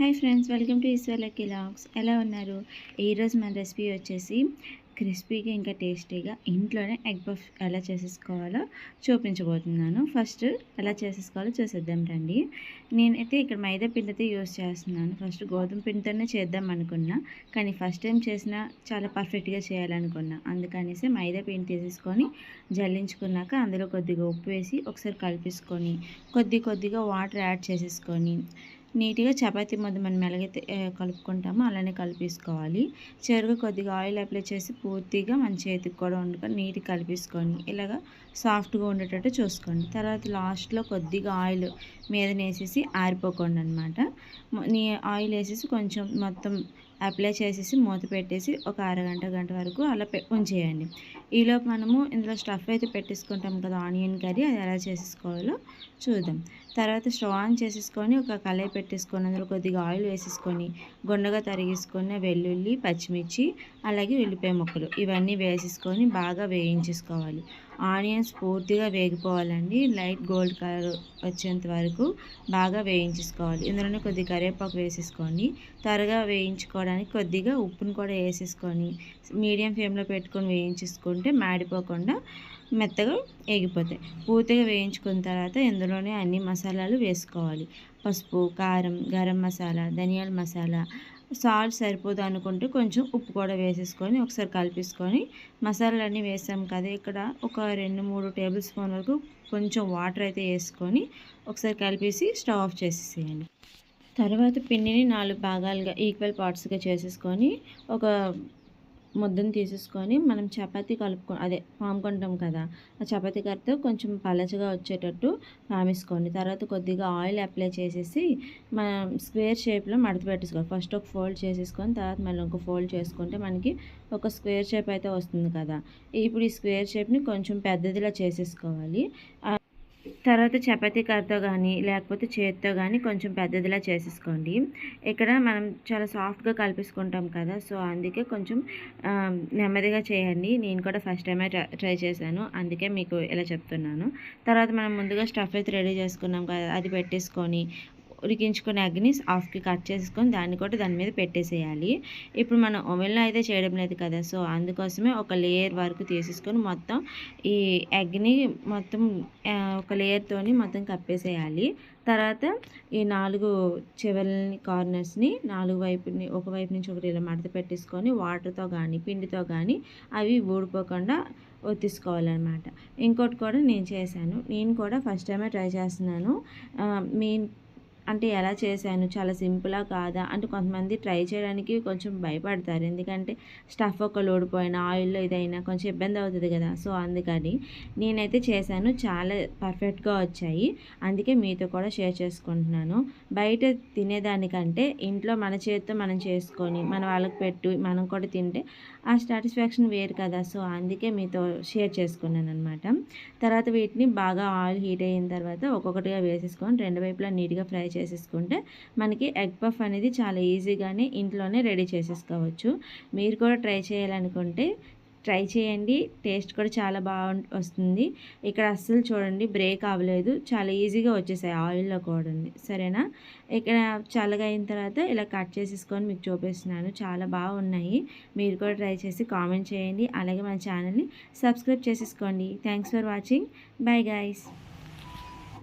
Hi friends welcome to ఈశ్వర్ల vlogs ఎలా ఉన్నారు? ఈరోజు మన రెసిపీ వచ్చేసి క్రిస్పీగా ఇంకా టేస్టీగా ఇంట్లోనే ఎగ్ పఫ్ ఎలా చేసేసుకోవాలో చూపించబోతున్నాను. ఫస్ట్ ఎలా చేసేసుకోవాలో చూసేద్దాం రండి. నేనైతే ఇక్కడ మైదా పిండి అయితే యూస్ చేస్తున్నాను. ఫస్ట్ గోధుమ పిండితోనే చేద్దాం అనుకున్నా కానీ ఫస్ట్ టైం చేసినా చాలా పర్ఫెక్ట్గా చేయాలనుకున్నా. అందుకనేసి మైదా పిండి తీసేసుకొని జల్లించుకున్నాక అందులో కొద్దిగా ఉప్పు వేసి ఒకసారి కలిపేసుకొని కొద్ది కొద్దిగా వాటర్ యాడ్ చేసేసుకొని నీట్గా చపాతీ ముద్ద మనం ఎలాగైతే కలుపుకుంటామో అలానే కలిపేసుకోవాలి. చెరుకు కొద్దిగా ఆయిల్ అప్లై చేసి పూర్తిగా మన చేతికి కూడా వండుకొని నీట్గా కలిపేసుకొని ఇలాగ సాఫ్ట్గా ఉండేటట్టు చూసుకోండి. తర్వాత లాస్ట్లో కొద్దిగా ఆయిల్ మీద వేసేసి ఆరిపోకండి అనమాట నీ ఆయిల్ వేసేసి కొంచెం మొత్తం అప్లై చేసేసి మూత పెట్టేసి ఒక అరగంట గంట వరకు అలా ఉంచేయండి. ఈలోపు మనము ఇందులో స్టఫ్ అయితే పెట్టేసుకుంటాం కదా ఆనియన్ కర్రీ అది ఎలా చేసేసుకోవాలో చూద్దాం. తర్వాత స్టవ్ ఆన్ చేసేసుకొని ఒక కళాయి పెట్టేసుకొని అందులో కొద్దిగా ఆయిల్ వేసేసుకొని గుండగా తరిగేసుకొని వెల్లుల్లి పచ్చిమిర్చి అలాగే ఉల్లిపాయ ముక్కలు ఇవన్నీ వేసేసుకొని బాగా వేయించేసుకోవాలి. ఆనియన్స్ పూర్తిగా వేగిపోవాలండి. లైట్ గోల్డ్ కలర్ వచ్చేంత వరకు బాగా వేయించేసుకోవాలి. ఇందులోనే కొద్దిగా కరివేపాకు వేసేసుకోండి. త్వరగా వేయించుకోవడానికి కొద్దిగా ఉప్పును కూడా వేసేసుకొని మీడియం ఫ్లేమ్లో పెట్టుకొని వేయించేసుకుంటే మాడిపోకుండా మెత్తగా వేగిపోతాయి పూర్తిగా వేయించుకున్న తర్వాత ఇందులోనే అన్ని మసాలాలు వేసుకోవాలి. పసుపు కారం గరం మసాలా ధనియాల మసాలా సాల్ట్ సరిపోదు అనుకుంటే కొంచెం ఉప్పు కూడా వేసేసుకొని ఒకసారి కలిపేసుకొని మసాలాలన్నీ వేసాం కదా ఇక్కడ ఒక రెండు మూడు టేబుల్ స్పూన్ వరకు కొంచెం వాటర్ అయితే వేసుకొని ఒకసారి కలిపేసి స్టవ్ ఆఫ్ చేసేసేయండి. తర్వాత పిండిని నాలుగు భాగాలుగా ఈక్వల్ పార్ట్స్గా చేసేసుకొని ఒక ముద్దను తీసేసుకొని మనం చపాతీ కలుపుకో అదే పాముకుంటాం కదా ఆ చపాతీ కర్రతో కొంచెం పలచగా వచ్చేటట్టు పామేసుకోండి తర్వాత కొద్దిగా ఆయిల్ అప్లై చేసేసి మనం స్క్వేర్ షేప్లో మడత పెట్టేసుకోవాలి ఫస్ట్ ఒక ఫోల్డ్ చేసేసుకొని తర్వాత మళ్ళీ ఒక ఫోల్డ్ చేసుకుంటే మనకి ఒక స్క్వేర్ షేప్ అయితే వస్తుంది కదా. ఇప్పుడు ఈ స్క్వేర్ షేప్ని కొంచెం పెద్దదిలా చేసేసుకోవాలి. తర్వాత చపాతీ కర్రతో కానీ లేకపోతే చేతితో కానీ కొంచెం పెద్దదిలా చేసేసుకోండి. ఇక్కడ మనం చాలా సాఫ్ట్గా కలిపేసుకుంటాం కదా సో అందుకే కొంచెం నెమ్మదిగా చేయండి. నేను కూడా ఫస్ట్ టైమే ట్రై చేశాను. అందుకే మీకు ఇలా చెప్తున్నాను. తర్వాత మనం ముందుగా స్టఫ్ అయితే రెడీ చేసుకున్నాం కదా అది పెట్టేసుకొని ఉడికించుకునే అగ్ని హాఫ్కి కట్ చేసుకొని దాన్ని కూడా దాని మీద పెట్టేసేయాలి. ఇప్పుడు మనం ఓవెన్లో అయితే చేయడం లేదు కదా సో అందుకోసమే ఒక లేయర్ వరకు తీసేసుకొని మొత్తం ఈ ఎగ్ని మొత్తం ఒక లేయర్తోని మొత్తం కప్పేసేయాలి. తర్వాత ఈ నాలుగు చివరిని కార్నర్స్ని నాలుగు వైపుని ఒక వైపు నుంచి ఒకటి ఇలా మడత పెట్టేసుకొని వాటర్తో కానీ పిండితో కానీ అవి ఊడిపోకుండా ఒత్తిసుకోవాలన్నమాట. ఇంకోటి కూడా నేను చేశాను. నేను కూడా ఫస్ట్ టైమే ట్రై చేస్తున్నాను. మీ అంటే ఎలా చేశాను? చాలా సింపులా కాదా? అంటే కొంతమంది ట్రై చేయడానికి కొంచెం భయపడతారు. ఎందుకంటే స్టఫ్ ఒక లోడిపోయిన ఆయిల్లో ఇదైనా కొంచెం ఇబ్బంది అవుతుంది కదా. సో అందుకని నేనైతే చేశాను. చాలా పర్ఫెక్ట్గా వచ్చాయి. అందుకే మీతో కూడా షేర్ చేసుకుంటున్నాను. బయట తినేదానికంటే ఇంట్లో మన చేతితో మనం చేసుకొని మన వాళ్ళకి పెట్టు మనం కూడా తింటే ఆ సాటిస్ఫాక్షన్ వేరు కదా. సో అందుకే మీతో షేర్ చేసుకున్నాను అనమాట తర్వాత వీటిని బాగా ఆయిల్ హీట్ అయిన తర్వాత ఒక్కొక్కటిగా వేసేసుకొని రెండు వైపులా నీట్గా ఫ్రై చేసేసుకుంటే మనకి ఎగ్ పఫ్ అనేది చాలా ఈజీగానే ఇంట్లోనే రెడీ చేసేసుకోవచ్చు. మీరు కూడా ట్రై చేయాలనుకుంటే ట్రై చేయండి. టేస్ట్ కూడా చాలా బాగా వస్తుంది. ఇక్కడ అస్సలు చూడండి బ్రేక్ అవ్వలేదు. చాలా ఈజీగా వచ్చేసాయి ఆయిల్లో కూడా సరేనా? ఇక్కడ చల్లగా అయిన తర్వాత ఇలా కట్ చేసేసుకొని మీకు చూపిస్తున్నాను. చాలా బాగున్నాయి మీరు కూడా ట్రై చేసి కామెంట్ చేయండి. అలాగే మన ఛానల్ని సబ్స్క్రైబ్ చేసేసుకోండి. Thanks for watching. Bye guys.